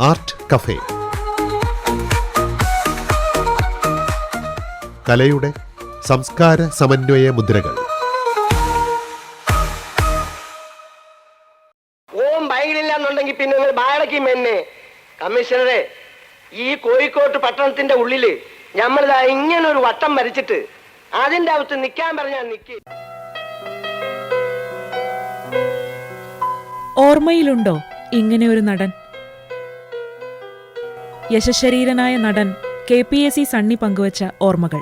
Art cafe. കലയുടെ സംസ്കാര സമന്വയ മുദ്രകൾ. ഓം ബൈലില്ല എന്നുണ്ടെങ്കിൽ പിന്നെ നിങ്ങൾ ബാഴക്കി മെന്നെ. കമ്മീഷണറെ ഈ കോഴിക്കോട്ട് പട്ടണത്തിന്റെ ഉള്ളിൽ നമ്മൾ ഇങ്ങനെ ഒരു വട്ടം വരച്ചിട്ട് അതിന്റെ അകത്ത് നിൽക്കാൻ പറഞ്ഞാൽ നിൽക്കി ഓർമ്മയിലുണ്ടോ ഇങ്ങനെ ഒരു നടൻ? യശശരീരനായ നടൻ K P A C Sunny പങ്കുവച്ച ഓർമ്മകൾ.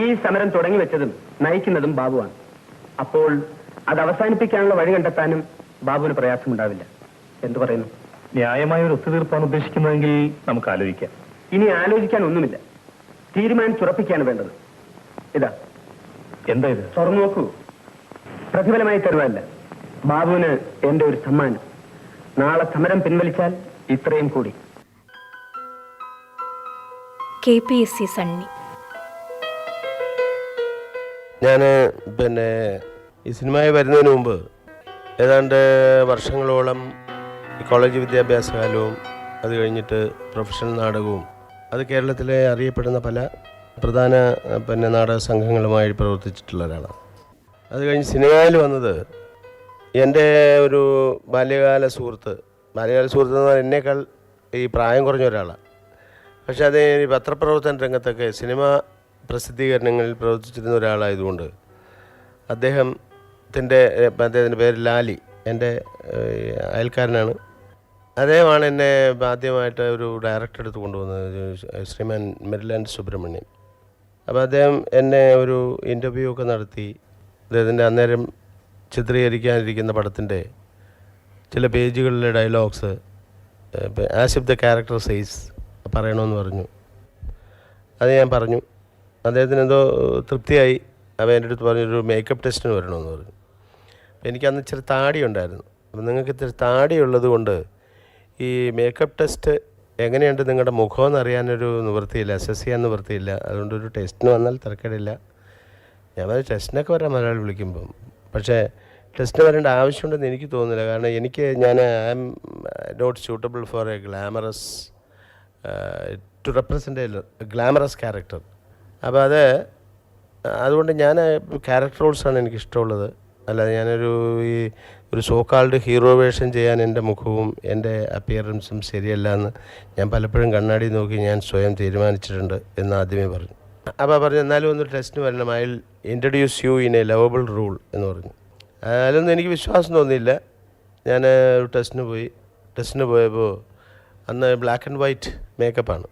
ഈ സമരം തുടങ്ങി വെച്ചതും നയിക്കുന്നതും ബാബുവാണ്. അപ്പോൾ അത് അവസാനിപ്പിക്കാനുള്ള വഴി കണ്ടെത്താനും ബാബുവിന് പ്രയാസമുണ്ടാവില്ല. എന്തു പറയുന്നു? ന്യായമായ ഒരു ഒത്തുതീർപ്പാണ് ഉദ്ദേശിക്കുന്നതെങ്കിൽ നമുക്ക് ആലോചിക്കാം. ഇനി ആലോചിക്കാൻ ഒന്നുമില്ല. തീരുമാനം തീരുമാനിച്ചുറപ്പിക്കാണ് വേണ്ടത്. ഇതാ. എന്താ ഇത്? തുറന്നു നോക്കൂ. പ്രതിഫലമായി തരുവല്ല ബാബുവിന് എന്റെ ഒരു സമ്മാനം. നാളെ സമരം പിൻവലിച്ചാൽ ഇത്രയും കൂടി. K P S C Sunny. ഞാൻ പിന്നെ ഈ സിനിമയിൽ വരുന്നതിന് മുമ്പ് ഏതാണ്ട് വർഷങ്ങളോളം ഈ കോളേജ് വിദ്യാഭ്യാസ കാലവും അത് കഴിഞ്ഞിട്ട് പ്രൊഫഷണൽ നാടകവും അത് കേരളത്തിലെ അറിയപ്പെടുന്ന പല പ്രധാന പിന്നെ നാടക സംഘങ്ങളുമായി പ്രവർത്തിച്ചിട്ടുള്ള ഒരാളാണ്. അത് കഴിഞ്ഞ് സിനിമയിൽ വന്നത് എന്റെ ഒരു ബാല്യകാല സുഹൃത്ത് ബാല്യകാല സുഹൃത്ത് എന്ന് പറഞ്ഞാൽ എന്നേക്കാൾ ഈ പ്രായം കുറഞ്ഞ ഒരാളാണ്. പക്ഷേ അത് ഈ പത്രപ്രവർത്തന രംഗത്തൊക്കെ സിനിമ പ്രസിദ്ധീകരണങ്ങളിൽ പ്രവർത്തിച്ചിരുന്ന ഒരാളായതുകൊണ്ട് അദ്ദേഹത്തിന്റെ അദ്ദേഹത്തിന്റെ പേര് ലാലി എന്റെ അയൽക്കാരനാണ്. അദ്ദേഹമാണ് എന്നെ ആദ്യമായിട്ട് ഒരു ഡയറക്ടർ എടുത്ത് കൊണ്ടുവന്നത് ശ്രീമാൻ മെരിലാൻഡ് സുബ്രഹ്മണ്യൻ. അപ്പോൾ അദ്ദേഹം എന്നെ ഒരു ഇന്റർവ്യൂ ഒക്കെ നടത്തി അദ്ദേഹത്തിന്റെ അന്നേരം ചിത്രീകരിക്കാനിരിക്കുന്ന പടത്തിന്റെ ചില പേജുകളിലെ dialogues as if the character says പറയണമെന്ന് പറഞ്ഞു. അത് ഞാൻ പറഞ്ഞു. അദ്ദേഹത്തിന് എന്തോ തൃപ്തിയായി. അവ എന്റെ അടുത്ത് പറഞ്ഞൊരു മേക്കപ്പ് ടെസ്റ്റിന് വരണമെന്ന് പറഞ്ഞു. അപ്പോൾ എനിക്ക് അന്ന് ഇച്ചിരി താടി ഉണ്ടായിരുന്നു അപ്പം നിങ്ങൾക്ക് ഇത്തിരി താടി ഉള്ളത് കൊണ്ട് ഈ മേക്കപ്പ് ടെസ്റ്റ് എങ്ങനെയുണ്ട് നിങ്ങളുടെ മുഖമെന്ന് അറിയാനൊരു നിവൃത്തിയില്ല അസസ് ചെയ്യാൻ നിവൃത്തിയില്ല. അതുകൊണ്ട് ഒരു ടെസ്റ്റിന് വന്നാൽ തിരക്കേടില്ല. ഞാൻ ടെസ്റ്റിനൊക്കെ വരാൻ മലയാളി വിളിക്കുമ്പം. പക്ഷേ ടെസ്റ്റിന് വരേണ്ട ആവശ്യമുണ്ടെന്ന് എനിക്ക് തോന്നുന്നില്ല. കാരണം എനിക്ക് ഞാൻ I'm not suitable for a glamorous to represent a glamorous character. അപ്പോൾ അത് അതുകൊണ്ട് ഞാൻ ക്യാരക്ടർ റോൾസാണ് എനിക്ക് ഇഷ്ടമുള്ളത്. അല്ലാതെ ഞാനൊരു ഈ ഒരു സോക്കാൾഡ് ഹീറോ വേഷം ചെയ്യാൻ എന്റെ മുഖവും എന്റെ അപ്പിയറൻസും ശരിയല്ല എന്ന് ഞാൻ പലപ്പോഴും കണ്ണാടി നോക്കി ഞാൻ സ്വയം തീരുമാനിച്ചിട്ടുണ്ട് എന്ന് ആദ്യമേ പറഞ്ഞു. അപ്പോൾ പറഞ്ഞു എന്നാലും ഒന്ന് ടെസ്റ്റിന് വരണം. I introduce you in a lovable role എന്ന് പറഞ്ഞു. അതിലൊന്നും എനിക്ക് വിശ്വാസം തോന്നിയില്ല. ഞാൻ ഒരു ടെസ്റ്റിന് പോയി. ടെസ്റ്റിന് പോയപ്പോൾ അന്ന് ബ്ലാക്ക് ആൻഡ് വൈറ്റ് മേക്കപ്പാണ്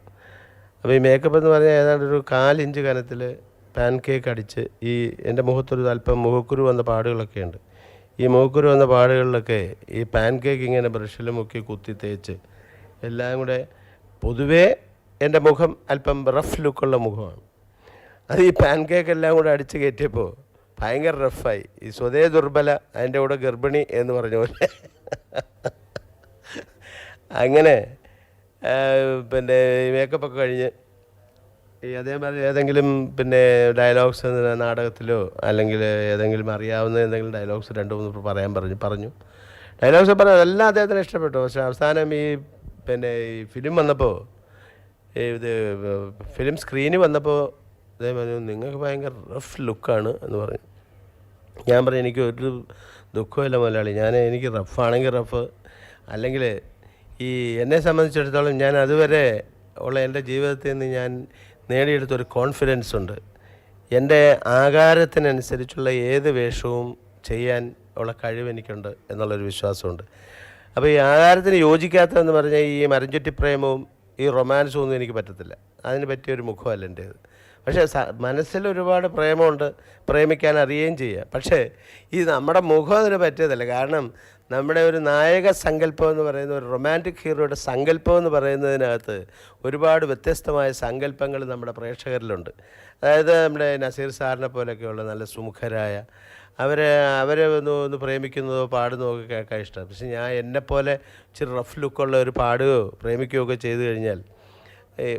അപ്പോൾ ഈ മേക്കപ്പ് എന്ന് പറഞ്ഞാൽ ഏതാണ്ട് ഒരു കാലിഞ്ച് കനത്തിൽ പാൻ കേക്ക് അടിച്ച് ഈ എന്റെ മുഖത്തൊരു അല്പം മുഖക്കുരു വന്ന പാടുകളൊക്കെ ഉണ്ട്. ഈ മുഖക്കുരു വന്ന പാടുകളിലൊക്കെ ഈ പാൻ കേക്ക് ഇങ്ങനെ ബ്രഷിൽ മുക്കി കുത്തി തേച്ച് എല്ലാം കൂടെ പൊതുവേ എന്റെ മുഖം അല്പം റഫ് ലുക്കുള്ള മുഖമാണ്. അത് ഈ പാൻ കേക്ക് എല്ലാം കൂടെ അടിച്ച് കയറ്റിയപ്പോൾ ഭയങ്കര റഫായി. ഈ സ്വതേ ദുർബല അതിന്റെ കൂടെ ഗർഭിണി എന്ന് പറഞ്ഞ പോലെ. അങ്ങനെ പിന്നെ മേക്കപ്പ് ഒക്കെ കഴിഞ്ഞ് ഈ അതേമാതിരി ഏതെങ്കിലും പിന്നെ ഡയലോഗ്സ് നാടകത്തിലോ അല്ലെങ്കിൽ ഏതെങ്കിലും അറിയാവുന്ന എന്തെങ്കിലും ഡയലോഗ്സ് രണ്ട് മൂന്ന് പറയാൻ പറഞ്ഞു പറഞ്ഞു. ഡയലോഗ്സ് പറഞ്ഞു അതെല്ലാം അദ്ദേഹത്തിന് ഇഷ്ടപ്പെട്ടു. പക്ഷെ അവസാനം ഈ പിന്നെ ഈ ഫിലിം വന്നപ്പോൾ ഇത് ഫിലിം സ്ക്രീനിൽ വന്നപ്പോൾ അദ്ദേഹം പറഞ്ഞു നിങ്ങൾക്ക് ഭയങ്കര റഫ് ലുക്കാണ് എന്ന് പറഞ്ഞു. ഞാൻ പറഞ്ഞു എനിക്ക് ഒരു ദുഃഖമില്ല മലയാളി ഞാൻ എനിക്ക് റഫാണെങ്കിൽ റഫ് അല്ലെങ്കിൽ ഈ എന്നെ സംബന്ധിച്ചിടത്തോളം ഞാൻ അതുവരെ ഉള്ള എന്റെ ജീവിതത്തിൽ നിന്ന് ഞാൻ നേടിയെടുത്തൊരു കോൺഫിഡൻസ് ഉണ്ട്. എന്റെ ആകാരത്തിനനുസരിച്ചുള്ള ഏത് വേഷവും ചെയ്യാൻ ഉള്ള കഴിവ് എനിക്കുണ്ട് എന്നുള്ളൊരു വിശ്വാസമുണ്ട്. അപ്പോൾ ഈ ആകാരത്തിന് യോജിക്കാത്തതെന്ന് പറഞ്ഞാൽ ഈ മരഞ്ചുറ്റി പ്രേമവും ഈ റൊമാൻസും ഒന്നും എനിക്ക് പറ്റത്തില്ല. അതിന് പറ്റിയൊരു മുഖമല്ല എന്റേത്. പക്ഷേ മനസ്സിൽ ഒരുപാട് പ്രേമമുണ്ട് പ്രേമിക്കാൻ അറിയുകയും ചെയ്യുക പക്ഷേ ഈ നമ്മുടെ മുഖം അതിന് പറ്റിയതല്ല. കാരണം നമ്മുടെ ഒരു നായക സങ്കല്പം എന്ന് പറയുന്ന ഒരു റൊമാന്റിക് ഹീറോയുടെ സങ്കല്പം എന്ന് പറയുന്നതിനകത്ത് ഒരുപാട് വ്യത്യസ്തമായ സങ്കല്പങ്ങൾ നമ്മുടെ പ്രേക്ഷകരിലുണ്ട്. അതായത് നമ്മുടെ നസീർ സാറിനെ പോലെയൊക്കെയുള്ള നല്ല സുമുഖരായ അവരെ അവരെ ഒന്ന് ഒന്ന് പ്രേമിക്കുന്നതോ പാടുന്നതോ ഒക്കെ കേൾക്കാൻ ഇഷ്ടമാണ്. പക്ഷേ ഞാൻ എന്നെപ്പോലെ ഇച്ചിരി റഫ് ലുക്കുള്ള ഒരു പാടുകയോ പ്രേമിക്കുകയോ ഒക്കെ ചെയ്തു കഴിഞ്ഞാൽ ഈ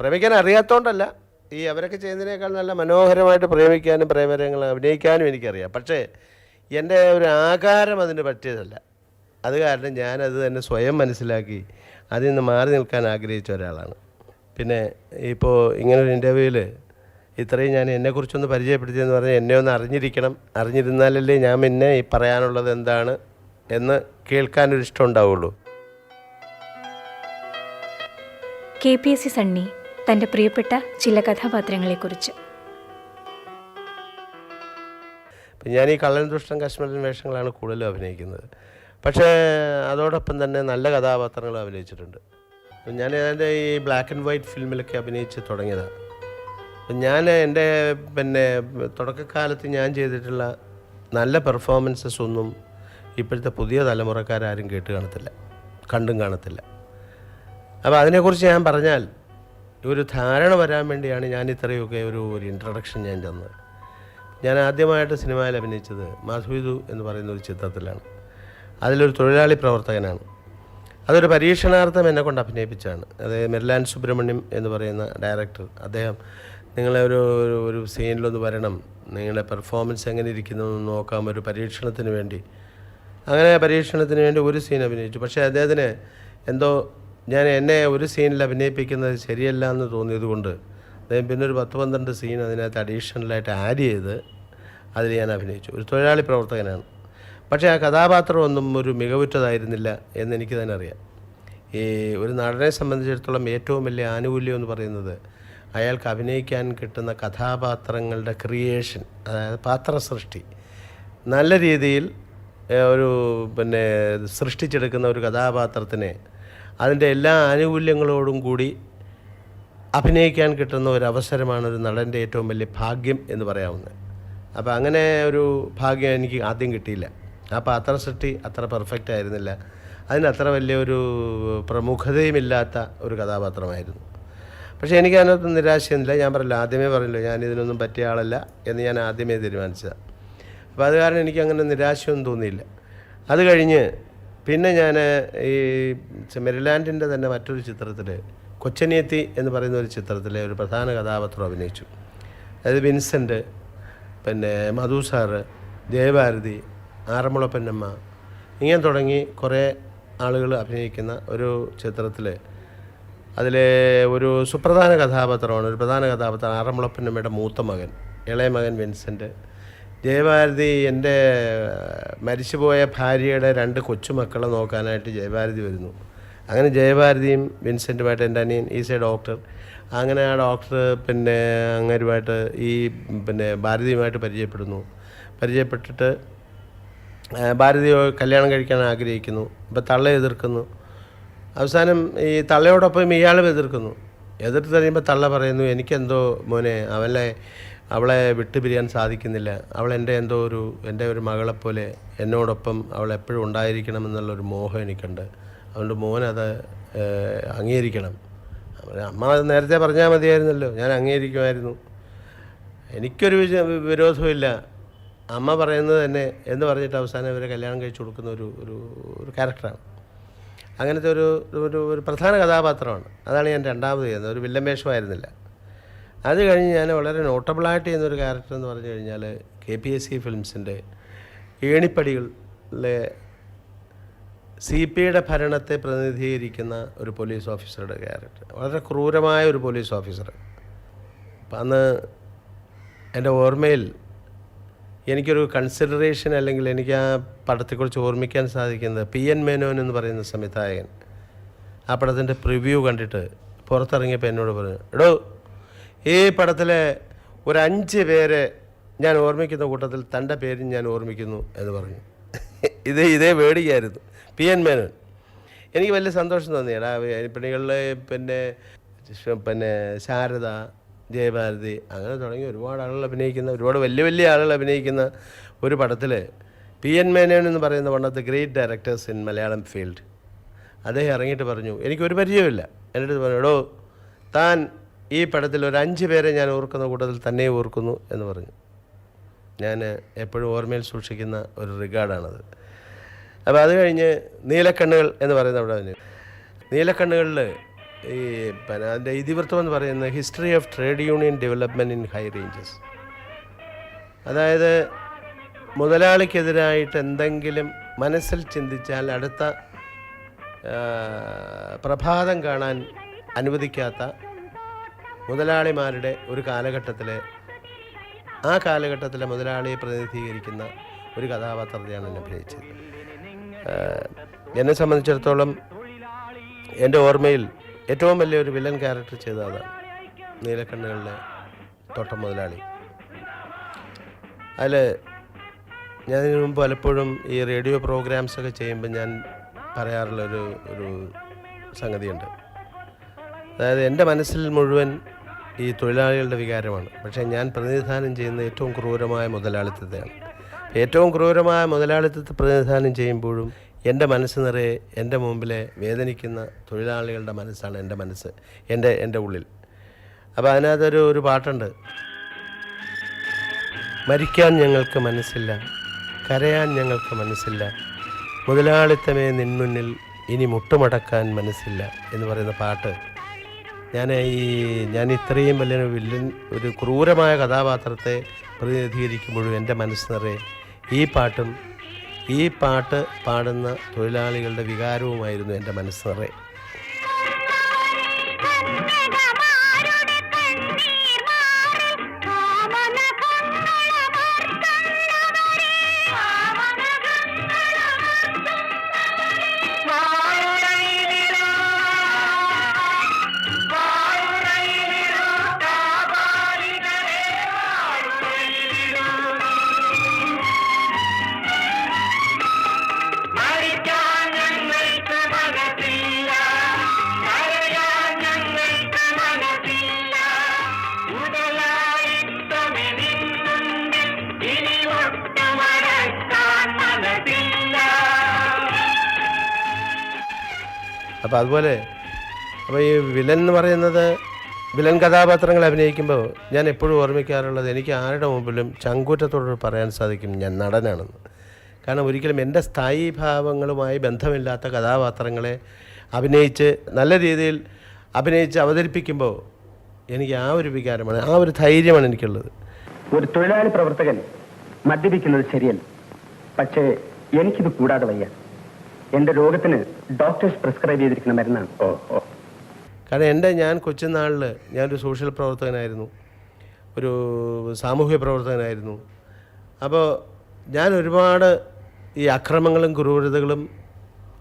പ്രേമിക്കാൻ അറിയാത്തതുകൊണ്ടല്ല ഈ അവരൊക്കെ ചെയ്യുന്നതിനേക്കാൾ നല്ല മനോഹരമായിട്ട് പ്രേമിക്കാനും പ്രേമരങ്ങൾ അഭിനയിക്കാനും എനിക്കറിയാം. പക്ഷേ എന്റെ ഒരു ആകാരം അതിന് പറ്റിയതല്ല. അത് കാരണം ഞാനത് തന്നെ സ്വയം മനസ്സിലാക്കി അതിൽ നിന്ന് മാറി നിൽക്കാൻ ആഗ്രഹിച്ച ഒരാളാണ്. പിന്നെ ഇപ്പോൾ ഇങ്ങനൊരു ഇന്റർവ്യൂവിൽ ഇത്രയും ഞാൻ എന്നെക്കുറിച്ചൊന്ന് പരിചയപ്പെടുത്തിയെന്ന് പറഞ്ഞാൽ എന്നെ ഒന്ന് അറിഞ്ഞിരിക്കണം. അറിഞ്ഞിരുന്നാലല്ലേ ഞാൻ പിന്നെ ഈ പറയാനുള്ളത് എന്താണ് എന്ന് കേൾക്കാനൊരിഷ്ടം ഉണ്ടാവുള്ളൂ. K P S C Sunny തന്റെ പ്രിയപ്പെട്ട ചില കഥാപാത്രങ്ങളെക്കുറിച്ച്. ഞാൻ ഈ കള്ളൻ ദുഷ്ടൻ കശ്മീരൻ വേഷങ്ങളാണ് കൂടുതലും അഭിനയിക്കുന്നത്. പക്ഷേ അതോടൊപ്പം തന്നെ നല്ല കഥാപാത്രങ്ങൾ അഭിനയിച്ചിട്ടുണ്ട്. ഞാൻ എന്റെ ഈ ബ്ലാക്ക് ആൻഡ് വൈറ്റ് ഫിലിമിലൊക്കെ അഭിനയിച്ച് തുടങ്ങിയതാണ് ഞാൻ എന്റെ പിന്നെ തുടക്കക്കാലത്ത് ഞാൻ ചെയ്തിട്ടുള്ള നല്ല പെർഫോമൻസസ് ഒന്നും ഇപ്പോഴത്തെ പുതിയ തലമുറക്കാരും കേട്ട് കാണത്തില്ല. കണ്ടും കാണത്തില്ല. അപ്പോൾ അതിനെക്കുറിച്ച് ഞാൻ പറഞ്ഞാൽ ഒരു ധാരണ വരാൻ വേണ്ടിയാണ് ഞാൻ ഇത്രയൊക്കെ ഒരു ഒരു ഇൻട്രഡക്ഷൻ ഞാൻ തന്നത്. ഞാൻ ആദ്യമായിട്ട് സിനിമയിൽ അഭിനയിച്ചത് മാധുവിദു എന്ന് പറയുന്ന ഒരു ചിത്രത്തിലാണ്. അതിലൊരു തൊഴിലാളി പ്രവർത്തകനാണ്. അതൊരു പരീക്ഷണാർത്ഥം എന്നെ കൊണ്ട് അഭിനയിപ്പിച്ചാണ് അത് മെർലാൻ സുബ്രഹ്മണ്യം എന്ന് പറയുന്ന ഡയറക്ടർ അദ്ദേഹം നിങ്ങളെ ഒരു ഒരു- സീനിലൊന്ന് വരണം. നിങ്ങളുടെ പെർഫോമൻസ് എങ്ങനെ ഇരിക്കുന്നു എന്ന് നോക്കാം. ഒരു പരീക്ഷണത്തിന് വേണ്ടി. അങ്ങനെ പരീക്ഷണത്തിന് വേണ്ടി ഒരു സീൻ അഭിനയിച്ചു. പക്ഷേ അദ്ദേഹത്തിന് എന്തോ ഞാൻ എന്നെ ഒരു സീനിൽ അഭിനയിപ്പിക്കുന്നത് ശരിയല്ല എന്ന് തോന്നിയത് കൊണ്ട് അദ്ദേഹം പിന്നെ ഒരു പത്ത് പന്ത്രണ്ട് സീൻ അതിനകത്ത് അഡീഷണലായിട്ട് ആഡ് ചെയ്ത് അതിൽ ഞാൻ അഭിനയിച്ചു. ഒരു തൊഴിലാളി പ്രവർത്തകനാണ്. പക്ഷേ ആ കഥാപാത്രമൊന്നും ഒരു മികവുറ്റതായിരുന്നില്ല എന്നെനിക്ക് തന്നെ അറിയാം. ഈ ഒരു നടനെ സംബന്ധിച്ചിടത്തോളം ഏറ്റവും വലിയ ആനുകൂല്യം എന്ന് പറയുന്നത് അയാൾക്ക് അഭിനയിക്കാൻ കിട്ടുന്ന കഥാപാത്രങ്ങളുടെ ക്രിയേഷൻ അതായത് പാത്ര സൃഷ്ടി നല്ല രീതിയിൽ ഒരു പിന്നെ സൃഷ്ടിച്ചെടുക്കുന്ന ഒരു കഥാപാത്രത്തിനെ അതിന്റെ എല്ലാ ആനുകൂല്യങ്ങളോടും കൂടി അഭിനയിക്കാൻ കിട്ടുന്ന ഒരു അവസരമാണ് ഒരു നടന്റെ ഏറ്റവും വലിയ ഭാഗ്യം എന്ന് പറയാവുന്നത്. അപ്പോൾ അങ്ങനെ ഒരു ഭാഗ്യം എനിക്ക് ആദ്യം കിട്ടിയില്ല. അപ്പോൾ അത്ര സൃഷ്ടി അത്ര പെർഫെക്റ്റ് ആയിരുന്നില്ല. അതിന് അത്ര വലിയൊരു പ്രമുഖതയുമില്ലാത്ത ഒരു കഥാപാത്രമായിരുന്നു. പക്ഷേ എനിക്ക് അതിനകത്ത് നിരാശയൊന്നുമില്ല. ഞാൻ പറഞ്ഞില്ല ആദ്യമേ പറഞ്ഞല്ലോ ഞാൻ ഇതിനൊന്നും പറ്റിയ ആളല്ല എന്ന് ഞാൻ ആദ്യമേ തീരുമാനിച്ചതാണ്. അപ്പോൾ അത് കാരണം എനിക്ക് അങ്ങനെ നിരാശയൊന്നും തോന്നിയില്ല. അത് കഴിഞ്ഞ് പിന്നെ ഞാൻ ഈ മെരിലാൻഡിന്റെ തന്നെ മറ്റൊരു ചിത്രത്തിൽ കൊച്ചനിയത്തി എന്ന് പറയുന്ന ഒരു ചിത്രത്തിൽ ഒരു പ്രധാന കഥാപാത്രം അഭിനയിച്ചു. അതായത് വിൻസെന്റ് പിന്നെ മധു സാറ് ദേവഭാരതി ആറന്മുള പെന്നമ്മ ഇങ്ങനെ തുടങ്ങി കുറേ ആളുകൾ അഭിനയിക്കുന്ന ഒരു ചിത്രത്തിൽ അതിലെ ഒരു സുപ്രധാന കഥാപാത്രമാണ് ഒരു പ്രധാന കഥാപാത്രം ആറന്മുളപ്പന്നമ്മയുടെ മൂത്ത മകൻ ഇളയ മകൻ വിൻസെന്റ് ജയഭാരതി എന്റെ മരിച്ചുപോയ ഭാര്യയുടെ രണ്ട് കൊച്ചുമക്കളെ നോക്കാനായിട്ട് ജയഭാരതി വരുന്നു. അങ്ങനെ ജയഭാരതിയും വിൻസെന്റുമായിട്ട് എന്റെ അനിയൻ ഈസ് എ ഡോക്ടർ. അങ്ങനെ ആ ഡോക്ടർ പിന്നെ അങ്ങരുമായിട്ട് ഈ പിന്നെ ഭാരതിയുമായിട്ട് പരിചയപ്പെടുന്നു. പരിചയപ്പെട്ടിട്ട് ആ, ഭാരതി കല്യാണം കഴിക്കാൻ ആഗ്രഹിക്കുന്നു. അപ്പോൾ തള്ള എതിർക്കുന്നു. അവസാനം ഈ തള്ളയോടൊപ്പം ഇയാളും എതിർക്കുന്നു. എതിർത്ത് കഴിയുമ്പോൾ തള്ള പറയുന്നു എനിക്കെന്തോ മോനെ അവളെ അവളെ വിട്ടുപിരിയാൻ സാധിക്കുന്നില്ല. അവൾ എന്റെ എന്തോ ഒരു എന്റെ ഒരു മകളെപ്പോലെ എന്നോടൊപ്പം അവൾ എപ്പോഴും ഉണ്ടായിരിക്കണം എന്നുള്ളൊരു മോഹം എനിക്കുണ്ട്. അതുകൊണ്ട് മോനത് അംഗീകരിക്കണം. അമ്മ നേരത്തെ പറഞ്ഞാൽ മതിയായിരുന്നല്ലോ. ഞാൻ അംഗീകരിക്കുമായിരുന്നു. എനിക്കൊരു വിരോധമില്ല അമ്മ പറയുന്നത് തന്നെ എന്ന് പറഞ്ഞിട്ട് അവസാനം ഇവരെ കല്യാണം കഴിച്ചു കൊടുക്കുന്ന ഒരു ഒരു ഒരു ക്യാരക്ടറാണ്. അങ്ങനത്തെ ഒരു ഒരു ഒരു പ്രധാന കഥാപാത്രമാണ്. അതാണ് ഞാൻ രണ്ടാമത് ചെയ്യുന്നത്. ഒരു വില്ലൻ വേഷമായിരുന്നില്ല. അത് കഴിഞ്ഞ് ഞാൻ വളരെ നോട്ടബിളായിട്ട് ചെയ്യുന്നൊരു ക്യാരക്ടർ എന്ന് പറഞ്ഞു കഴിഞ്ഞാൽ കെ പി എസ് സി ഫിലിംസിന്റെ ഏണിപ്പടികളിലെ സി പി ഐയുടെ ഭരണത്തെ പ്രതിനിധീകരിക്കുന്ന ഒരു പോലീസ് ഓഫീസറുടെ ക്യാരക്ടർ വളരെ ക്രൂരമായ ഒരു പോലീസ് ഓഫീസർ അപ്പം അന്ന് എന്റെ ഓർമ്മയിൽ എനിക്കൊരു കൺസിഡറേഷൻ അല്ലെങ്കിൽ എനിക്ക് ആ പടത്തെക്കുറിച്ച് ഓർമ്മിക്കാൻ സാധിക്കുന്നത് പി എൻ മേനോൻ എന്ന് പറയുന്ന സംവിധായകൻ ആ പടത്തിന്റെ പ്രിവ്യൂ കണ്ടിട്ട് പുറത്തിറങ്ങിയപ്പോൾ എന്നോട് പറഞ്ഞു എടോ ഈ പടത്തിലെ ഒരു അഞ്ച് പേരെ ഞാൻ ഓർമ്മിക്കുന്ന കൂട്ടത്തിൽ തന്റെ പേരും ഞാൻ ഓർമ്മിക്കുന്നു എന്ന് പറഞ്ഞു. ഇത് ഇതേ വേടിയായിരുന്നു പി എൻ മേനോൻ. എനിക്ക് വലിയ സന്തോഷം തോന്നി. എടാ പെണ്ണികളിൽ പിന്നെ പിന്നെ ശാരദ ജയഭാരതി അങ്ങനെ തുടങ്ങി ഒരുപാട് ആളുകൾ അഭിനയിക്കുന്ന ഒരുപാട് വലിയ വലിയ ആളുകൾ അഭിനയിക്കുന്ന ഒരു പടത്തിൽ പി എൻ മേനോൻ എന്ന് പറയുന്ന one of the great directors in Malayalam field അദ്ദേഹം ഇറങ്ങിയിട്ട് പറഞ്ഞു എനിക്കൊരു പരിചയമില്ല എന്റെ അടുത്ത് പറഞ്ഞു എടോ താൻ ഈ പടത്തിൽ ഒരു അഞ്ച് പേരെ ഞാൻ ഓർക്കുന്ന കൂട്ടത്തിൽ തന്നെ ഓർക്കുന്നു എന്ന് പറഞ്ഞു. ഞാൻ എപ്പോഴും ഓർമ്മയിൽ സൂക്ഷിക്കുന്ന ഒരു റിഗാർഡാണത്. അപ്പോൾ അത് കഴിഞ്ഞ് നീലക്കണ്ണുകൾ എന്ന് പറയുന്ന അവിടെ വന്നു. നീലക്കണ്ണുകളിൽ ഈ പിന്നെ അതിന്റെ ഇതിവൃത്തം എന്ന് പറയുന്നത് history of trade union development in high ranges അതായത് മുതലാളിക്കെതിരായിട്ട് എന്തെങ്കിലും മനസ്സിൽ ചിന്തിച്ചാൽ അടുത്ത പ്രഭാതം കാണാൻ അനുവദിക്കാത്ത മുതലാളിമാരുടെ ഒരു കാലഘട്ടത്തിലെ ആ കാലഘട്ടത്തിലെ മുതലാളിയെ പ്രതിനിധീകരിക്കുന്ന ഒരു കഥാപാത്രത്തെയാണ് എന്നെ അഭിനയിച്ചത്. എന്നെ സംബന്ധിച്ചിടത്തോളം എന്റെ ഓർമ്മയിൽ ഏറ്റവും വലിയൊരു വില്ലൻ ക്യാരക്ടർ ചെയ്ത അതാണ് നീലക്കണ്ണുകളിലെ തോട്ടം മുതലാളി. അതിൽ ഞാൻ ഇതിനു മുമ്പ് പലപ്പോഴും ഈ റേഡിയോ പ്രോഗ്രാംസ് ഒക്കെ ചെയ്യുമ്പോൾ ഞാൻ പറയാറുള്ളൊരു ഒരു സംഗതിയുണ്ട്. അതായത് എന്റെ മനസ്സിൽ മുഴുവൻ ഈ തൊഴിലാളികളുടെ വികാരമാണ്. പക്ഷേ ഞാൻ പ്രതിനിധാനം ചെയ്യുന്ന ഏറ്റവും ക്രൂരമായ മുതലാളിത്തത്തെയാണ്. ഏറ്റവും ക്രൂരമായ മുതലാളിത്തത്തെ പ്രതിനിധാനം ചെയ്യുമ്പോഴും എന്റെ മനസ്സ് നിറയെ എന്റെ മുമ്പിലെ വേദനിക്കുന്ന തൊഴിലാളികളുടെ മനസ്സാണ് എന്റെ മനസ്സ് എന്റെ എന്റെ ഉള്ളിൽ. അപ്പോൾ അതിനകത്തൊരു ഒരു പാട്ടുണ്ട്. മരിക്കാൻ ഞങ്ങൾക്ക് മനസ്സില്ല കരയാൻ ഞങ്ങൾക്ക് മനസ്സില്ല മുതലാളിത്തമേ നിൻമുന്നിൽ ഇനി മുട്ടുമടക്കാൻ മനസ്സില്ല എന്ന് പറയുന്ന പാട്ട് ഞാൻ ഈ ഞാൻ ഇത്രയും വലിയ വില്ലൻ ഒരു ക്രൂരമായ കഥാപാത്രത്തെ പ്രതിനിധീകരിക്കുമ്പോഴും എന്റെ മനസ്സ് നിറയെ ഈ പാട്ടും ഈ പാട്ട് പാടുന്ന തൊഴിലാളികളുടെ വികാരവുമായിരുന്നു എന്റെ മനസ്സ് നിറയെ. അപ്പോൾ അതുപോലെ അപ്പോൾ ഈ വിലൻ എന്ന് പറയുന്നത് വിലൻ കഥാപാത്രങ്ങൾ അഭിനയിക്കുമ്പോൾ ഞാൻ എപ്പോഴും ഓർമ്മിക്കാറുള്ളത് എനിക്ക് ആരുടെ മുമ്പിലും ചങ്കൂറ്റത്തോട് പറയാൻ സാധിക്കും ഞാൻ നടനാണെന്ന്. കാരണം ഒരിക്കലും എന്റെ സ്ഥായി ഭാവങ്ങളുമായി ബന്ധമില്ലാത്ത കഥാപാത്രങ്ങളെ അഭിനയിച്ച് നല്ല രീതിയിൽ അഭിനയിച്ച് അവതരിപ്പിക്കുമ്പോൾ എനിക്ക് ആ ഒരു വികാരമാണ് ആ ഒരു ധൈര്യമാണ് എനിക്കുള്ളത്. ഒരു തൊഴിലാളി പ്രവർത്തകൻ മദ്യപിക്കുന്നത് ശരിയല്ല പക്ഷേ എനിക്കിത് കൂടാതെ വയ്യ. എന്റെ രോഗത്തിന് ഡോക്ടേഴ്സ് പ്രിസ്ക്രൈബ് ചെയ്തിരിക്കുന്ന മരുന്നാണ്. ഓ ഓ. കാരണം എന്റെ ഞാൻ കൊച്ചുനാളിൽ ഞാനൊരു സോഷ്യൽ പ്രവർത്തകനായിരുന്നു. ഒരു സാമൂഹ്യ പ്രവർത്തകനായിരുന്നു. അപ്പോൾ ഞാൻ ഒരുപാട് ഈ അക്രമങ്ങളും ക്രൂരതകളും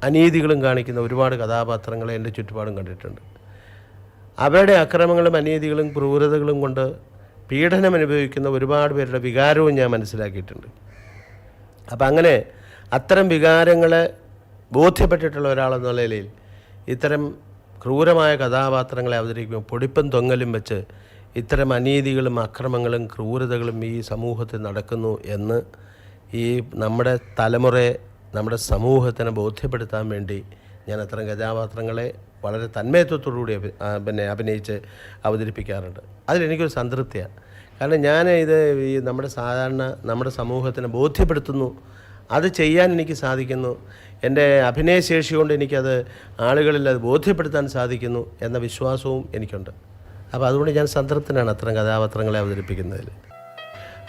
അനീതികളും കാണിക്കുന്ന ഒരുപാട് കഥാപാത്രങ്ങളെ എന്റെ ചുറ്റുപാടും കണ്ടിട്ടുണ്ട്. അവരുടെ അക്രമങ്ങളും അനീതികളും ക്രൂരതകളും കൊണ്ട് പീഡനം അനുഭവിക്കുന്ന ഒരുപാട് പേരുടെ വികാരവും ഞാൻ മനസ്സിലാക്കിയിട്ടുണ്ട്. അപ്പം അങ്ങനെ അത്തരം വികാരങ്ങളെ ബോധ്യപ്പെട്ടിട്ടുള്ള ഒരാളെന്നുള്ള നിലയിൽ ഇത്തരം ക്രൂരമായ കഥാപാത്രങ്ങളെ അവതരിപ്പിക്കുമ്പോൾ പൊടിപ്പും തൊങ്ങലും വെച്ച് ഇത്തരം അനീതികളും അക്രമങ്ങളും ക്രൂരതകളും ഈ സമൂഹത്തിൽ നടക്കുന്നു എന്ന് ഈ നമ്മുടെ തലമുറയെ നമ്മുടെ സമൂഹത്തിനെ ബോധ്യപ്പെടുത്താൻ വേണ്ടി ഞാൻ അത്തരം കഥാപാത്രങ്ങളെ വളരെ തന്മയത്വത്തോടുകൂടി പിന്നെ അഭിനയിച്ച് അവതരിപ്പിക്കാറുണ്ട്. അതിലെനിക്കൊരു സംതൃപ്തിയാണ്. കാരണം ഞാൻ ഇത് ഈ നമ്മുടെ സാധാരണ നമ്മുടെ സമൂഹത്തിനെ ബോധ്യപ്പെടുത്തുന്നു. അത് ചെയ്യാൻ എനിക്ക് സാധിക്കുന്നു. എന്റെ അഭിനയശേഷി കൊണ്ട് എനിക്കത് ആളുകളിൽ അത് ബോധ്യപ്പെടുത്താൻ സാധിക്കുന്നു എന്ന വിശ്വാസവും എനിക്കുണ്ട്. അപ്പോൾ അതുകൊണ്ട് ഞാൻ സംതൃപ്തനാണ് അത്തരം കഥാപാത്രങ്ങളെ അവതരിപ്പിക്കുന്നതിൽ.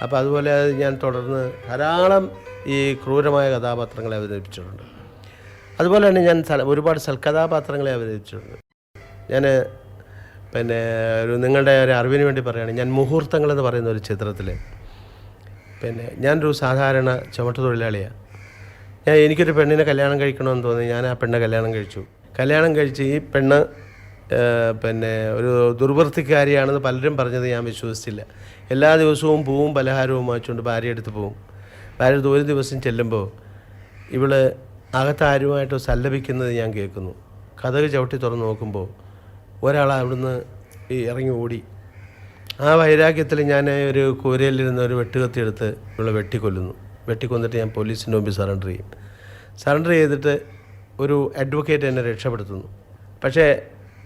അപ്പോൾ അതുപോലെ ഞാൻ തുടർന്ന് ധാരാളം ഈ ക്രൂരമായ കഥാപാത്രങ്ങളെ അവതരിപ്പിച്ചിട്ടുണ്ട്. അതുപോലെ തന്നെ ഞാൻ ഒരുപാട് സൽക്കഥാപാത്രങ്ങളെ അവതരിപ്പിച്ചിട്ടുണ്ട്. ഞാൻ പിന്നെ ഒരു നിങ്ങളുടെ ഒരു അറിവിന് വേണ്ടി പറയുകയാണ് ഞാൻ മുഹൂർത്തങ്ങൾ എന്ന് പറയുന്ന ഒരു ചിത്രത്തിൽ പിന്നെ ഞാനൊരു സാധാരണ ചുമട്ട് തൊഴിലാളിയാണ് ഞാൻ എനിക്കൊരു പെണ്ണിനെ കല്യാണം കഴിക്കണമെന്ന് തോന്നി. ഞാൻ ആ പെണ്ണെ കല്യാണം കഴിച്ചു. കല്യാണം കഴിച്ച് ഈ പെണ്ണ് പിന്നെ ഒരു ദുർവൃത്തിക്കാരിയാണെന്ന് പലരും പറഞ്ഞത് ഞാൻ വിശ്വസിച്ചില്ല. എല്ലാ ദിവസവും പൂവും പലഹാരവും വാങ്ങിച്ചുകൊണ്ട് ഭാര്യ എടുത്ത് പോവും. ഭാര്യ ഒരു ദിവസം ചെല്ലുമ്പോൾ ഇവൾ അകത്താരുമായിട്ട് സല്ലപിക്കുന്നത് ഞാൻ കേൾക്കുന്നു. കഥകൾ ചവിട്ടി തുറന്ന് നോക്കുമ്പോൾ ഒരാൾ അവിടുന്ന് ഈ ഇറങ്ങി ഓടി. ആ വൈരാഗ്യത്തിൽ ഞാൻ ഒരു കൂരയിലിരുന്ന ഒരു വെട്ടുകത്തി എടുത്ത് ഇവളെ വെട്ടിക്കൊല്ലുന്നു. വെട്ടിക്കൊന്നിട്ട് ഞാൻ പോലീസിന്റെ മുമ്പിൽ സറണ്ടർ ചെയ്യും. സറണ്ടർ ചെയ്തിട്ട് ഒരു അഡ്വക്കേറ്റ് എന്നെ രക്ഷപ്പെടുത്തുന്നു. പക്ഷേ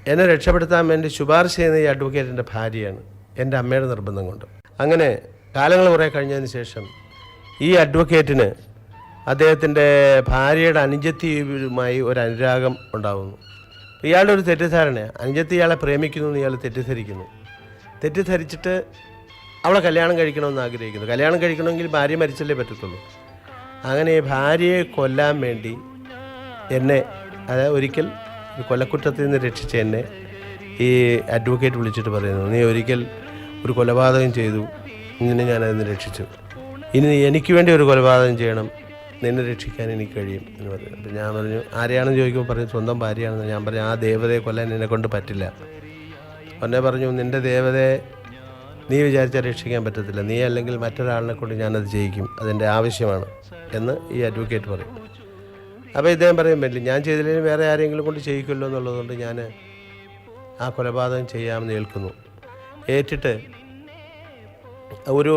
എന്നെ രക്ഷപ്പെടുത്താൻ വേണ്ടി ശുപാർശ ചെയ്യുന്ന ഈ അഡ്വക്കേറ്റിന്റെ ഭാര്യയാണ് എന്റെ അമ്മയുടെ നിർബന്ധം കൊണ്ട്. അങ്ങനെ കാലങ്ങൾ കുറേ കഴിഞ്ഞതിന് ശേഷം ഈ അഡ്വക്കേറ്റിന് അദ്ദേഹത്തിന്റെ ഭാര്യയുടെ അനുജത്തിയുമായി ഒരു അനുരാഗം ഉണ്ടാകുന്നു ഇയാളുടെ ഒരു തെറ്റിദ്ധാരണയാണ്. അനുജത്തി ഇയാളെ പ്രേമിക്കുന്നു എന്ന് ഇയാൾ തെറ്റിദ്ധരിക്കുന്നു. തെറ്റിദ്ധരിച്ചിട്ട് അവളെ കല്യാണം കഴിക്കണമെന്ന് ആഗ്രഹിക്കുന്നു. കല്യാണം കഴിക്കണമെങ്കിൽ ഭാര്യ മരിച്ചല്ലേ പറ്റത്തുള്ളൂ. അങ്ങനെ ഭാര്യയെ കൊല്ലാൻ വേണ്ടി എന്നെ അതായത് ഒരിക്കൽ ഒരു കൊലക്കുറ്റത്തിൽ നിന്ന് രക്ഷിച്ച എന്നെ ഈ അഡ്വക്കേറ്റ് വിളിച്ചിട്ട് പറയുന്നു നീ ഒരിക്കൽ ഒരു കൊലപാതകം ചെയ്തു ഇങ്ങനെ ഞാൻ അതിന് രക്ഷിച്ചു. ഇനി എനിക്ക് വേണ്ടി ഒരു കൊലപാതകം ചെയ്യണം നിന്നെ രക്ഷിക്കാൻ എനിക്ക് കഴിയും എന്ന് പറഞ്ഞു. അപ്പം ഞാൻ പറഞ്ഞു ആരെയാണെന്ന് ചോദിക്കുമ്പോൾ പറഞ്ഞു സ്വന്തം ഭാര്യയാണെന്ന്. ഞാൻ പറഞ്ഞു ആ ദേവതയെ കൊല്ലാൻ എന്നെ കൊണ്ട് പറ്റില്ല. എന്നെ പറഞ്ഞു നിന്റെ ദേവതയെ നീ വിചാരിച്ചാൽ രക്ഷിക്കാൻ പറ്റത്തില്ല. നീ അല്ലെങ്കിൽ മറ്റൊരാളിനെ കൊണ്ട് ഞാനത് ചെയ്യിക്കും. അതെന്റെ ആവശ്യമാണ് എന്ന് ഈ അഡ്വക്കേറ്റ് പറയും. അപ്പോൾ ഇദ്ദേഹം പറയും പറ്റില്ല ഞാൻ ചെയ്തില്ലെങ്കിൽ വേറെ ആരെങ്കിലും കൊണ്ട് ചെയ്യിക്കുമല്ലോ എന്നുള്ളതുകൊണ്ട് ഞാൻ ആ കൊലപാതകം ചെയ്യാമെന്ന് ഏൽക്കുന്നു. ഏറ്റിട്ട് ഒരു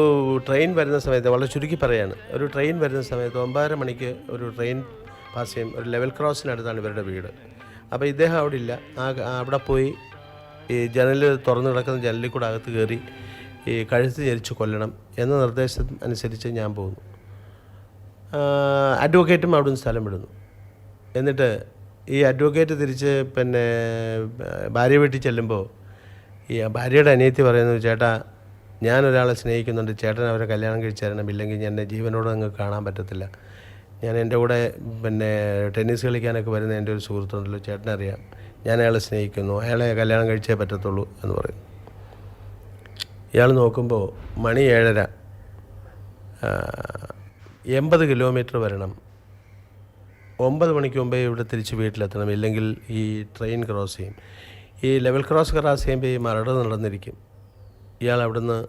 ട്രെയിൻ വരുന്ന സമയത്ത് വളരെ ചുരുക്കി പറയാണ്. ഒരു ട്രെയിൻ വരുന്ന സമയത്ത് ഒമ്പതര മണിക്ക് ഒരു ട്രെയിൻ പാസ് ചെയ്യും. ഒരു ലെവൽ ക്രോസിനടുത്താണ് ഇവരുടെ വീട്. അപ്പോൾ ഇദ്ദേഹം അവിടെ ഇല്ല. ആ അവിടെ പോയി ഈ ജനൽ തുറന്നു കിടക്കുന്ന ജനലിൽ കൂടെ അകത്ത് കയറി ഈ കഴുത്ത് ചരിച്ച് കൊല്ലണം എന്ന നിർദ്ദേശം അനുസരിച്ച് ഞാൻ പോകുന്നു. അഡ്വക്കേറ്റും അവിടുന്ന് സ്ഥലം വിടുന്നു. എന്നിട്ട് ഈ അഡ്വക്കേറ്റ് തിരിച്ച് പിന്നെ ഭാര്യ വീട്ടിൽ ചെല്ലുമ്പോൾ ഈ ഭാര്യയുടെ അനിയത്തി പറയുന്നു ചേട്ടാ ഞാൻ സ്നേഹിക്കുന്നുണ്ട്. ചേട്ടൻ അവരെ കല്യാണം കഴിച്ച് തരണം. ഇല്ലെങ്കിൽ ഞാൻ ജീവനോട് നിങ്ങൾക്ക് കാണാൻ പറ്റത്തില്ല. ഞാൻ എന്റെ കൂടെ പിന്നെ ടെന്നീസ് കളിക്കാനൊക്കെ വരുന്ന എന്റെ ഒരു സുഹൃത്തുണ്ടല്ലോ. ചേട്ടനറിയാം. ഞാൻ അയാളെ സ്നേഹിക്കുന്നു. അയാളെ കല്യാണം കഴിച്ചേ പറ്റത്തുള്ളൂ എന്ന് പറയും ഇയാൾ നോക്കുമ്പോൾ മണി ഏഴര എൺപത് കിലോമീറ്റർ വരണം. ഒമ്പത് മണിക്ക് മുമ്പേ ഇവിടെ തിരിച്ച് വീട്ടിലെത്തണം. ഇല്ലെങ്കിൽ ഈ ട്രെയിൻ ക്രോസ് ചെയ്യും. ഈ ലെവൽ ക്രോസ് ക്രോസ് ചെയ്യുമ്പോൾ ഈ മരട് നടന്നിരിക്കും. ഇയാൾ അവിടുന്ന്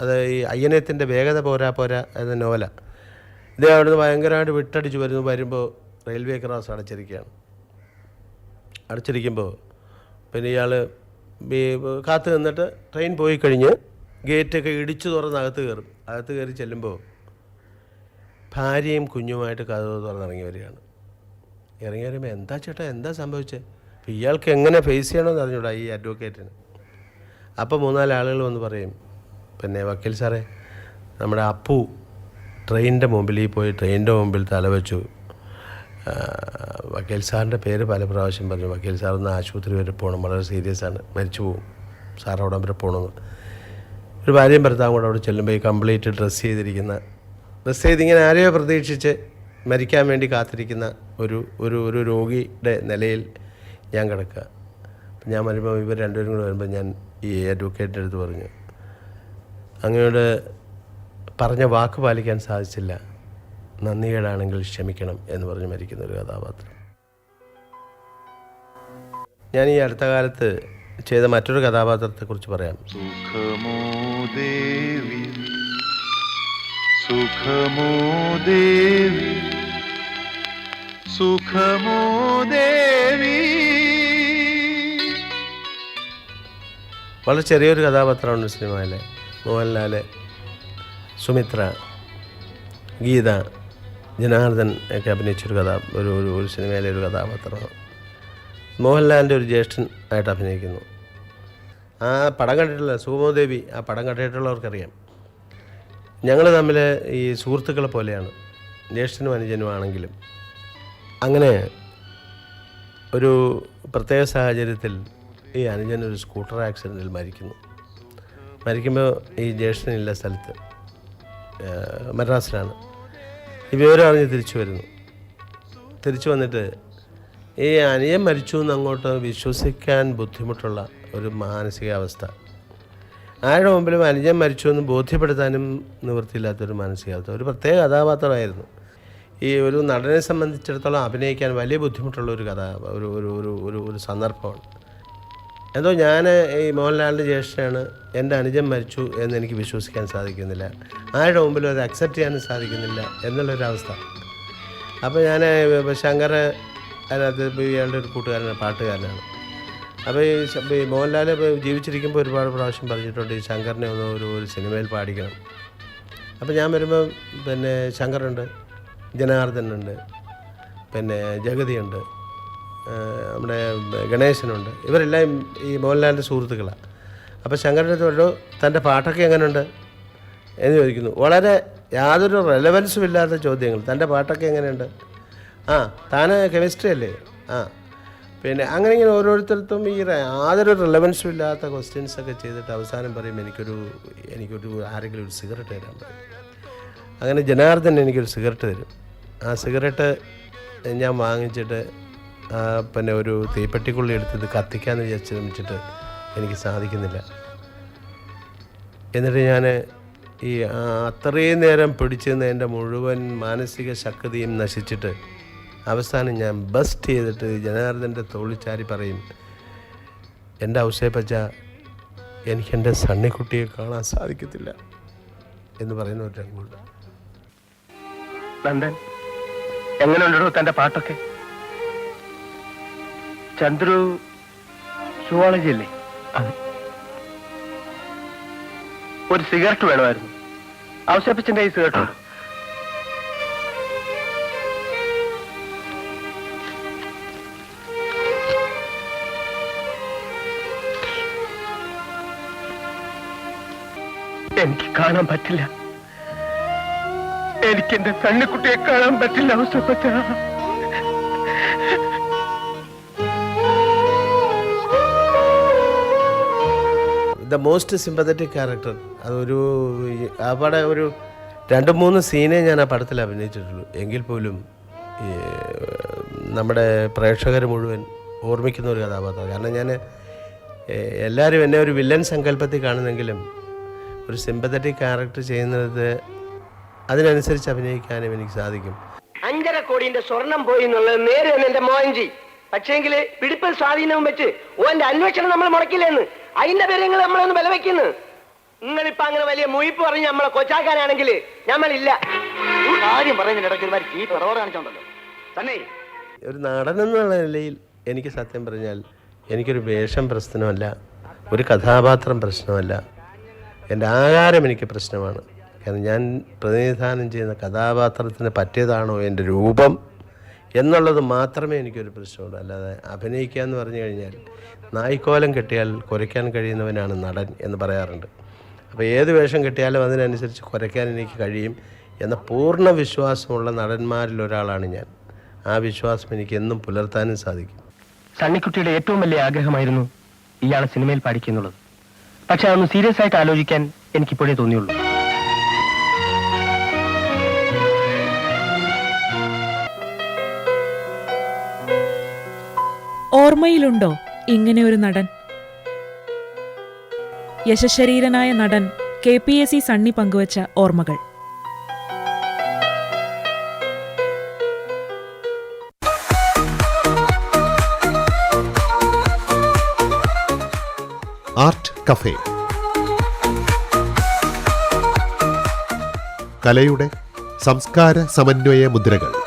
അത് ഈ അയ്യനത്തിന്റെ വേഗത പോരാ പോരാ എന്ന നോവല. ഇത് അവിടുന്ന് ഭയങ്കരമായിട്ട് വിട്ടടിച്ച് വരുന്നു. വരുമ്പോൾ റെയിൽവേ ക്രോസ് അടച്ചിരിക്കുകയാണ്. അടച്ചിരിക്കുമ്പോൾ പിന്നെ ഇയാൾ കാത്തു നിന്നിട്ട് ട്രെയിൻ പോയി കഴിഞ്ഞ് ഗേറ്റൊക്കെ ഇടിച്ചു തുറന്ന് അകത്ത് കയറും. അകത്ത് കയറി ചെല്ലുമ്പോൾ ഭാര്യയും കുഞ്ഞുമായിട്ട് കഥ തുറന്നിറങ്ങി വരികയാണ്. ഇറങ്ങി വരുമ്പോൾ എന്താ ചേട്ടാ എന്താ സംഭവിച്ചത് അപ്പോൾ ഇയാൾക്ക് എങ്ങനെ ഫേസ് ചെയ്യണമെന്ന് അറിഞ്ഞൂടാ ഈ അഡ്വക്കേറ്റിന് അപ്പോൾ മൂന്നാൽ ആളുകൾ വന്ന് പറയും പിന്നെ വക്കീൽ സാറേ നമ്മുടെ അപ്പു ട്രെയിനിന്റെ മുമ്പിൽ പോയി ട്രെയിനിന്റെ മുമ്പിൽ തലവെച്ചു വക്കീൽ സാറിന്റെ പേര് പല പ്രാവശ്യം പറഞ്ഞു. വക്കീൽ സാർ ഒന്ന് ആശുപത്രി വരെ പോകണം. വളരെ സീരിയസ് ആണ്. മരിച്ചു പോകും സാർ അവിടെ വരെ പോകണമെന്ന്. ഒരു ഭാര്യയും ഭർത്താവും കൂടെ അവിടെ ചെല്ലുമ്പോൾ ഈ കംപ്ലീറ്റ് ഡ്രസ്സ് ചെയ്തിരിക്കുന്ന ഡ്രസ്സ് ചെയ്ത് ഇങ്ങനെ ആരെയോ പ്രതീക്ഷിച്ച് മരിക്കാൻ വേണ്ടി കാത്തിരിക്കുന്ന ഒരു ഒരു ഒരു രോഗിയുടെ നിലയിൽ ഞാൻ കിടക്കുക. ഞാൻ വരുമ്പോൾ ഇവർ രണ്ടുപേരും കൂടെ വരുമ്പോൾ ഞാൻ ഈ അഡ്വക്കേറ്റിന്റെ അടുത്ത് പറഞ്ഞു. അങ്ങയോട് പറഞ്ഞ വാക്ക് പാലിക്കാൻ സാധിച്ചില്ല. നന്ദികേടാണെങ്കിൽ ക്ഷമിക്കണം എന്ന് പറഞ്ഞ് മരിക്കുന്ന ഒരു കഥാപാത്രം. ഞാൻ ഈ അടുത്ത കാലത്ത് ചെയ്ത മറ്റൊരു കഥാപാത്രത്തെ കുറിച്ച് പറയാം. സുഖമോ ദേവി സുഖമോ ദേവി സുഖമോ ദേവി. വളരെ ചെറിയൊരു കഥാപാത്രമാണ് സിനിമയിലെ മോഹൻലാൽ സുമിത്ര ഗീത ജനാർദ്ദൻ ഒക്കെ അഭിനയിച്ചൊരു കഥ ഒരു ഒരു ഒരു സിനിമയിലെ ഒരു കഥാപാത്രമാണ് മോഹൻലാലിന്റെ ഒരു ജ്യേഷ്ഠൻ ആയിട്ട് അഭിനയിക്കുന്നു. ആ പടം കണ്ടിട്ടുള്ള സുഗമോദേവി ആ പടം കണ്ടിട്ടുള്ളവർക്കറിയാം. ഞങ്ങൾ തമ്മിൽ ഈ സുഹൃത്തുക്കളെ പോലെയാണ്. ജ്യേഷ്ഠനും അനുജനും ആണെങ്കിലും. അങ്ങനെ ഒരു പ്രത്യേക സാഹചര്യത്തിൽ ഈ അനുജൻ ഒരു സ്കൂട്ടർ ആക്സിഡന്റിൽ മരിക്കുന്നു. മരിക്കുമ്പോൾ ഈ ജ്യേഷ്ഠനില്ല സ്ഥലത്ത് മദ്രാസിലാണ്. വിവരം അറിഞ്ഞ് തിരിച്ചു വരുന്നു തിരിച്ചു വന്നിട്ട് ഈ അനിയൻ മരിച്ചു എന്ന് അങ്ങോട്ട് വിശ്വസിക്കാൻ ബുദ്ധിമുട്ടുള്ള ഒരു മാനസികാവസ്ഥ. ആരുടെ മുമ്പിലും അനുജൻ മരിച്ചു എന്ന് ബോധ്യപ്പെടുത്താനും നിവൃത്തിയില്ലാത്തൊരു മാനസികാവസ്ഥ. ഒരു പ്രത്യേക കഥാപാത്രമായിരുന്നു. ഈ ഒരു നടനെ സംബന്ധിച്ചിടത്തോളം അഭിനയിക്കാൻ വലിയ ബുദ്ധിമുട്ടുള്ള ഒരു കഥ ഒരു ഒരു ഒരു ഒരു ഒരു സന്ദർഭമാണ്. എന്തോ ഞാൻ ഈ മോഹൻലാലിന്റെ ജ്യേഷ്ഠനാണ്. എന്റെ അനുജൻ മരിച്ചു എന്ന് എനിക്ക് വിശ്വസിക്കാൻ സാധിക്കുന്നില്ല. ആരുടെ മുമ്പിലും അത് അക്സെപ്റ്റ് ചെയ്യാനും സാധിക്കുന്നില്ല എന്നുള്ളൊരവസ്ഥ അപ്പോൾ ഞാൻ ശങ്കർ അതിനകത്ത് ഇയാളുടെ ഒരു കൂട്ടുകാരനാണ് പാട്ടുകാരനാണ്. അപ്പോൾ ഈ മോഹൻലാൽ ഇപ്പോൾ ജീവിച്ചിരിക്കുമ്പോൾ ഒരുപാട് പ്രാവശ്യം പറഞ്ഞിട്ടുണ്ട് ഈ ശങ്കറിനെ ഒന്ന് ഒരു ഒരു സിനിമയിൽ പാടിക്കണം. അപ്പോൾ ഞാൻ വരുമ്പോൾ പിന്നെ ശങ്കറുണ്ട് ജനാർദ്ദനുണ്ട് പിന്നെ ജഗതിയുണ്ട്. നമ്മുടെ ഗണേശനുണ്ട്. ഇവരെല്ലാം ഈ മോഹൻലാലിന്റെ സുഹൃത്തുക്കളാണ് അപ്പോൾ ശങ്കരന്റെ തൊഴിലോ തന്റെ പാട്ടൊക്കെ എങ്ങനെയുണ്ട് എന്ന് ചോദിക്കുന്നു. വളരെ യാതൊരു റെലവൻസും ഇല്ലാത്ത ചോദ്യങ്ങൾ. തന്റെ പാട്ടൊക്കെ എങ്ങനെയുണ്ട് ആ താന് കെമിസ്ട്രി അല്ലേ? ആ. പിന്നെ അങ്ങനെ ഇങ്ങനെ ഓരോരുത്തർക്കും ഈ യാതൊരു റിലവൻസും ഇല്ലാത്ത ക്വസ്റ്റ്യൻസ് ഒക്കെ ചെയ്തിട്ട് അവസാനം പറയും എനിക്കൊരു എനിക്കൊരു ആരെങ്കിലും ഒരു സിഗരറ്റ് തരാൻ പറയും. അങ്ങനെ ജനാർദ്ദൻ എനിക്കൊരു സിഗരറ്റ് തരും. ആ സിഗരറ്റ് ഞാൻ വാങ്ങിച്ചിട്ട് പിന്നെ ഒരു തീപ്പെട്ടിക്കുള്ളി എടുത്ത് ഇത് കത്തിക്കാമെന്ന് വിചാരിച്ച് ശ്രമിച്ചിട്ട് എനിക്ക് സാധിക്കുന്നില്ല. എന്നിട്ട് ഞാൻ ഈ അത്രയും നേരം പിടിച്ചിരുന്ന എന്റെ മുഴുവൻ മാനസിക ശക്തിയും നശിച്ചിട്ട് അവസാനം ഞാൻ ബസ്റ്റ് ചെയ്തിട്ട് ജനാർദ്ദന്റെ തോളിച്ചാരി പറയും എന്റെ ഔസേപ്പച്ച എനിക്കെന്റെ സണ്ണിക്കുട്ടിയെ കാണാൻ സാധിക്കത്തില്ല എന്ന് പറയുന്ന ഒരു രംഗമുണ്ട്. നന്ദൻ എങ്ങനെയുണ്ടോ തന്റെ പാട്ടൊക്കെ? ചന്ദ്രു സുവോളജി അല്ലേ? ഒരു സിഗരറ്റ് വേണമായിരുന്നു. ഔസേപ്പച്ചന്റെ ഈ സിഗരറ്റ് എനിക്ക് കാണാൻ പറ്റില്ല. എനിക്ക് എന്റെ കണ്ണുകുട്ടിയെ കാണാൻ പറ്റില്ല ഔസേപ്പച്ച ദ മോസ്റ്റ് സിമ്പത്തറ്റിക് ക്യാരക്ടർ അതൊരു ആ പടം ഒരു രണ്ട് മൂന്ന് സീനേ ഞാൻ ആ പടത്തിൽ അഭിനയിച്ചിട്ടുള്ളൂ. എങ്കിൽ പോലും നമ്മുടെ പ്രേക്ഷകർ മുഴുവൻ ഓർമ്മിക്കുന്ന ഒരു കഥാപാത്രം. കാരണം ഞാൻ എല്ലാവരും എന്നെ ഒരു വില്ലൻ സങ്കല്പത്തിൽ കാണുന്നെങ്കിലും ഒരു സിമ്പത്തറ്റിക് ക്യാരക്ടർ ചെയ്യുന്നത് അതിനനുസരിച്ച് അഭിനയിക്കാനും എനിക്ക് സാധിക്കും. അഞ്ചര കോടിന്റെ സ്വർണം പോയി എന്നുള്ളത് നേരെ എന്റെ മോഹൻജി. പക്ഷേങ്കിൽ പിടിപ്പൻ സ്വാധീനവും വെച്ച് ഓന്റെ അന്വേഷണം നമ്മൾ മുടക്കില്ലെന്ന് അതിന്റെ പേര് നിങ്ങൾ നമ്മളൊന്ന് നിങ്ങൾ നിങ്ങളിപ്പോ അങ്ങനെ വലിയ മുയിപ്പ് പറഞ്ഞ് നമ്മളെ കൊച്ചാക്കാനാണെങ്കിൽ നമ്മളില്ല. കാര്യം പറയുന്നതിനിടയ്ക്ക് ഈ പിറവർ കാണിച്ചോണ്ടല്ലോ. തന്നെ. ഒരു നടൻ എന്നുള്ള നിലയിൽ എനിക്ക് സത്യം പറഞ്ഞാൽ എനിക്കൊരു വേഷം പ്രശ്നമല്ല ഒരു കഥാപാത്രം പ്രശ്നമല്ല. എന്റെ ആകാരം എനിക്ക് പ്രശ്നമാണ്. കാരണം ഞാൻ പ്രതിനിധാനം ചെയ്യുന്ന കഥാപാത്രത്തിന് പറ്റിയതാണോ എന്റെ രൂപം എന്നുള്ളത് മാത്രമേ എനിക്കൊരു പ്രശ്നമുള്ളൂ. അല്ലാതെ അഭിനയിക്കുക എന്ന് പറഞ്ഞു കഴിഞ്ഞാൽ നായ്ക്കോലം കെട്ടിയാൽ കുരയ്ക്കാൻ കഴിയുന്നവനാണ് നടൻ എന്ന് പറയാറുണ്ട്. അപ്പോൾ ഏത് വേഷം കെട്ടിയാലും അതിനനുസരിച്ച് കുരയ്ക്കാൻ എനിക്ക് കഴിയും എന്ന പൂർണ വിശ്വാസമുള്ള നടന്മാരിൽ ഒരാളാണ് ഞാൻ. ആ വിശ്വാസം എനിക്ക് എന്നും പുലർത്താനും സാധിക്കും. സണ്ണിക്കുട്ടിയുടെ ഏറ്റവും വലിയ ആഗ്രഹമായിരുന്നു ഇയാളെ സിനിമയിൽ പാടിക്കുന്നുള്ളത്. പക്ഷെ അതൊന്ന് സീരിയസ് ആയിട്ട് ആലോചിക്കാൻ എനിക്കിപ്പോഴേ തോന്നിയുള്ളൂ. ഓർമ്മയിലുണ്ടോ? ഇങ്ങനെ ഒരു നടൻ. യശശരീരനായ നടൻ K P S C Sunny പങ്കുവച്ച ഓർമ്മകൾ. Art cafe. കലയുടെ സംസ്കാര സമന്വയ മുദ്രകൾ.